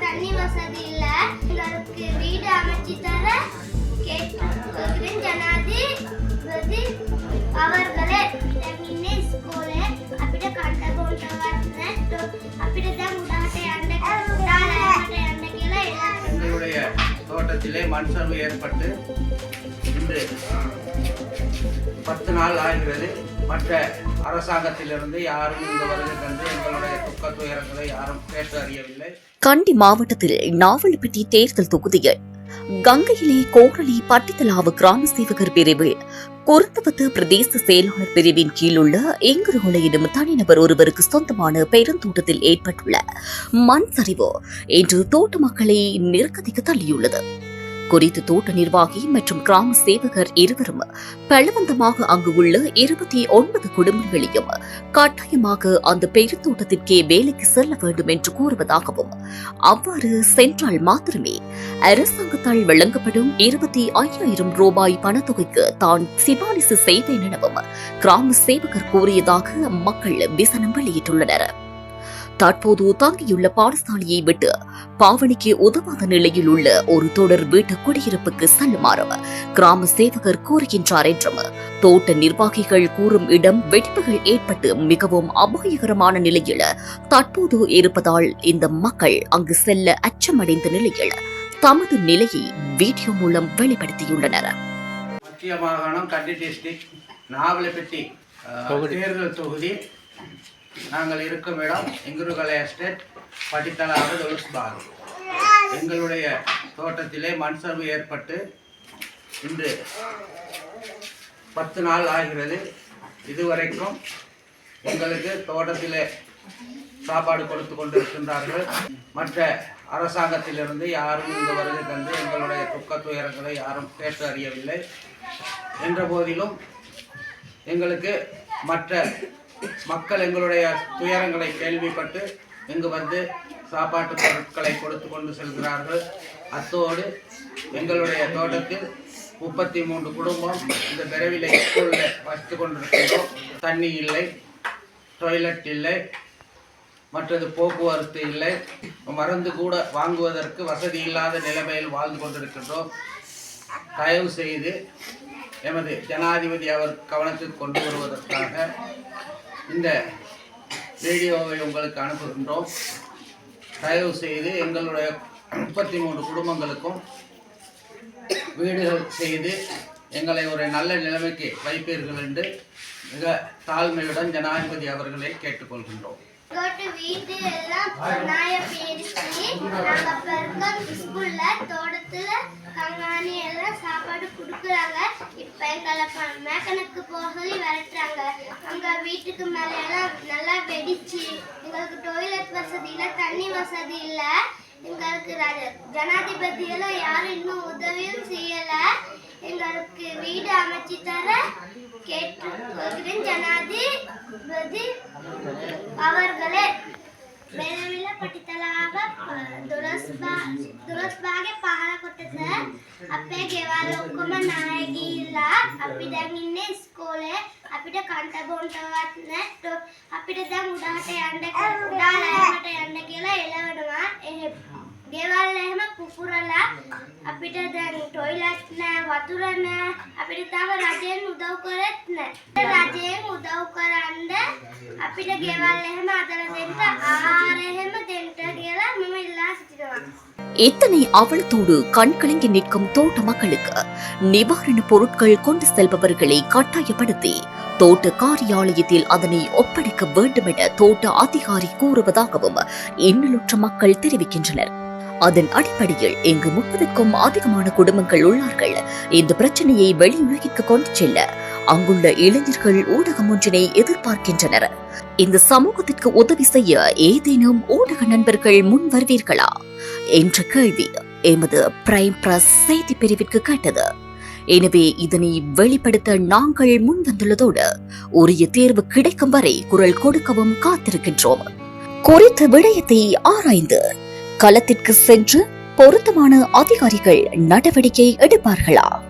தண்ணி வசதி இல்ல. எங்களுக்கு வீடு அமைச்சு தர கேட்டுக்கிறேன் ஜனாதிபதி அவர்களே மின்னே ஸ்கூலு அப்படியே கண்ட கொண்டு வரணும் அப்படிதான் உடாட்டை அந்த தோட்டத்திலே மண் சரிவு ஏற்பட்டு இன்று பத்து நாள் ஆகிறது மற்ற அரசாங்கத்திலிருந்து யாரும் இந்த வருகை தந்து எங்களுடைய துக்க துயரங்களை யாரும் கேட்டு அறியவில்லை. கண்டி மாவட்டத்தில் நாவலப்பிட்டி தேர்தல் தொகுதியில் கங்கையிலே கோரளி பட்டித்தலாவு கிராம சேவகர் பிரிவு குருத்தவத்து பிரதேச செயலாளர் பிரிவின் கீழ் உள்ள எனும் தனிநபர் ஒருவருக்கு சொந்தமான பெருந்தோட்டத்தில் ஏற்பட்டுள்ள மண் சரிவு இன்று தோட்ட மக்களை நெருக்கடிக்கு தள்ளியுள்ளது. குறித்து தோட்ட நிர்வாகி மற்றும் கிராம சேவகர் இருவரும் பலவந்தமாக அங்கு உள்ள இருபத்தி ஒன்பது குடும்பங்களையும் கட்டாயமாக அந்த பெருந்தோட்டத்திற்கே வேலைக்கு செல்ல வேண்டும் என்று கூறுவதாகவும் அவ்வாறு சென்றால் மாத்திரமே அரசாங்கத்தால் வழங்கப்படும் இருபத்தி ஐயாயிரம் ரூபாய் பணத்தொகைக்கு தான் சிபாரிசு செய்வேன் எனவும் கிராம சேவகர் கூறியதாக மக்கள் விசனம் வெளியிட்டுள்ளனர். தற்போது தங்கியுள்ள பாடசாலையை விட்டு பாவனைக்கு உதவாத நிலையில் உள்ள ஒரு தொடர் வீட்டு குடியிருப்புக்கு செல்லுமாறு கிராம சேவகர் கூறுகின்றார் என்றும் தோட்ட நிர்வாகிகள் கூறும் இடம் வெடிப்புகள் ஏற்பட்டு மிகவும் அபாயகரமான நிலையில் தற்போது இருப்பதால் இந்த மக்கள் அங்கு செல்ல அச்சமடைந்த நிலையில் தமது நிலையை வீடியோ மூலம் வெளிப்படுத்தியுள்ளனர். மத்திய மாகாணம் கண்டி டிஸ்ட்ரிக்ட் நாவலப்பட்டி தேர்தல் தொகுதி. நாங்கள் இருக்கும் இடம் எங்குருகலை எஸ்டேட் படித்தலாவது தொலுஸ்பார் எங்களுடைய தோட்டத்திலே மண் சரிவு ஏற்பட்டு இன்று பத்து நாள் ஆகிறது. இதுவரைக்கும் எங்களுக்கு தோட்டத்திலே சாப்பாடு கொடுத்து கொண்டிருக்கின்றார்கள். மற்ற அரசாங்கத்திலிருந்து யாரும் இந்த வருகை தந்து எங்களுடைய துக்க துயரங்களை யாரும் கேட்டு அறியவில்லை. என்ற போதிலும் எங்களுக்கு மற்ற மக்கள் எங்களுடைய துயரங்களை கேள்விப்பட்டு இங்கு வந்து சாப்பாட்டு பொருட்களை கொடுத்து கொண்டு செல்கிறார்கள். அத்தோடு எங்களுடைய தோட்டத்தில் முப்பத்தி மூன்று குடும்பம் இந்த விரைவில் ஸ்கூலில் வசித்து கொண்டிருக்கின்றோம். தண்ணி இல்லை டொய்லெட் இல்லை மற்றது போக்குவரத்து இல்லை. மருந்து கூட வாங்குவதற்கு வசதி இல்லாத நிலைமையில் வாழ்ந்து கொண்டிருக்கின்றோம். தயவு செய்து எமது ஜனாதிபதி அவர் கவனத்தில் கொண்டு வருவதற்காக இந்த வீடியோவை உங்களுக்கு அனுப்புகின்றோம். தயவு செய்து எங்களுடைய முப்பத்தி மூன்று குடும்பங்களுக்கும் வீடுகள் செய்து எங்களை ஒரு நல்ல நிலைமைக்கு வைப்பீர்கள் என்று மிக தாழ்மையுடன் ஜனாதிபதி அவர்களை கேட்டுக்கொள்கின்றோம். எங்கோட்டு வீட்டு எல்லாம் நாய பேரிச்சு நாங்க பெருக்கம் ஸ்கூல்ல தோட்டத்துல கங்காணி எல்லாம் சாப்பாடு கொடுக்குறாங்க. இப்ப எங்களை மேக்கனுக்கு போகலி விரட்டுறாங்க. அங்க வீட்டுக்கு மேல எல்லாம் நல்லா வெடிச்சு எங்களுக்கு டாய்லெட் வசதி இல்ல தண்ணி வசதி இல்ல. எங்களுக்கு ஜனாதிபதியெல்லாம் ஜனாதிபதி எல்லாம் யாரும் இன்னும் உதவியும் செய்யல. எங்களுக்கு வீடு அமைச்சு தர கேட்டுக்கொள்கிறேன் ஜனாதிபதி அவர்களே ಬೆಳವಿಲ್ಲ ಪಟ್ಟಿತಲಾಗ ದುರಸ್ಬಾಗೆ ಪಹಾರ ಕೊಟ್ಟದ ಅಪ್ಪೆ ಗೆವಾಲೊಕ್ಕೊಮ್ಮ ನಾಯಗಿ ಇಲ್ಲ ಅಪ್ಪಿದಂಗ ಇನ್ನೇ ಸ್ಕೂಲೆ ಅಪ್ಪಿಟ ಕಂಟ ಬೋಂಟವಾತ್ನೆ ಅಪ್ಪಿಟದಂಗ ಉಡಾಟ ಅಂಡಕ್ಕೆ ಉಡಾಟ ಅಂಡಕ್ಕೆಲ್ಲ ಎಲ್ಲವನುವ යන්න උඩාලෑමට යන්න කියලා එළවනවා එහෙ ගෙවල් එහෙම පුපුරලා අපිට දැන් ටොයිලට් නෑ වතුර නෑ අපිට තව රජයෙන් උදව් කරෙත් නෑ රජයෙන් උදව් කරන්න අපිට ගෙවල් එහෙම අදලා දෙන්න ආහාර එහෙම දෙන්න කියලා මම ඉල්ලා සිටිනවා இத்தனை அவலத்தோடு கண்கலங்கி நிற்கும் தோட்ட மக்களுக்கு நிவாரண பொருட்கள் கொண்டு செல்பவர்களை கட்டாயப்படுத்தி தோட்ட காரியாலயத்தில் அதனை ஒப்படைக்க வேண்டும் என தோட்ட அதிகாரி கூறுவதாகவும் இன்னலுற்ற மக்கள் தெரிவிக்கின்றனர் அதன் அடிப்படையில் இங்கு முப்பதுக்கும் அதிகமான குடும்பங்கள் உள்ளார்கள். இந்த பிரச்சனையை வெளியுலகிற்கு கொண்டு செல்ல அங்குள்ள இளைஞர்கள் ஊடகம் ஒன்றினை எதிர்பார்க்கின்றனர். இந்த சமூகத்திற்கு உதவி செய்ய ஏதேனும் ஊடக நண்பர்கள் முன் வருவீர்களா? என்ற கேள்வி எமது பிரைம் பிரஸ் செய்தி பிரிவிற்கு கேட்டது. எனவே இதனை வெளிப்படுத்த நாங்கள் முன் வந்துள்ளதோடு உரிய தேர்வு கிடைக்கும் வரை குரல் கொடுக்கவும் காத்திருக்கின்றோம். குறித்த விடயத்தை ஆராய்ந்து களத்திற்கு சென்று பொருத்தமான அதிகாரிகள் நடவடிக்கை எடுப்பார்களா?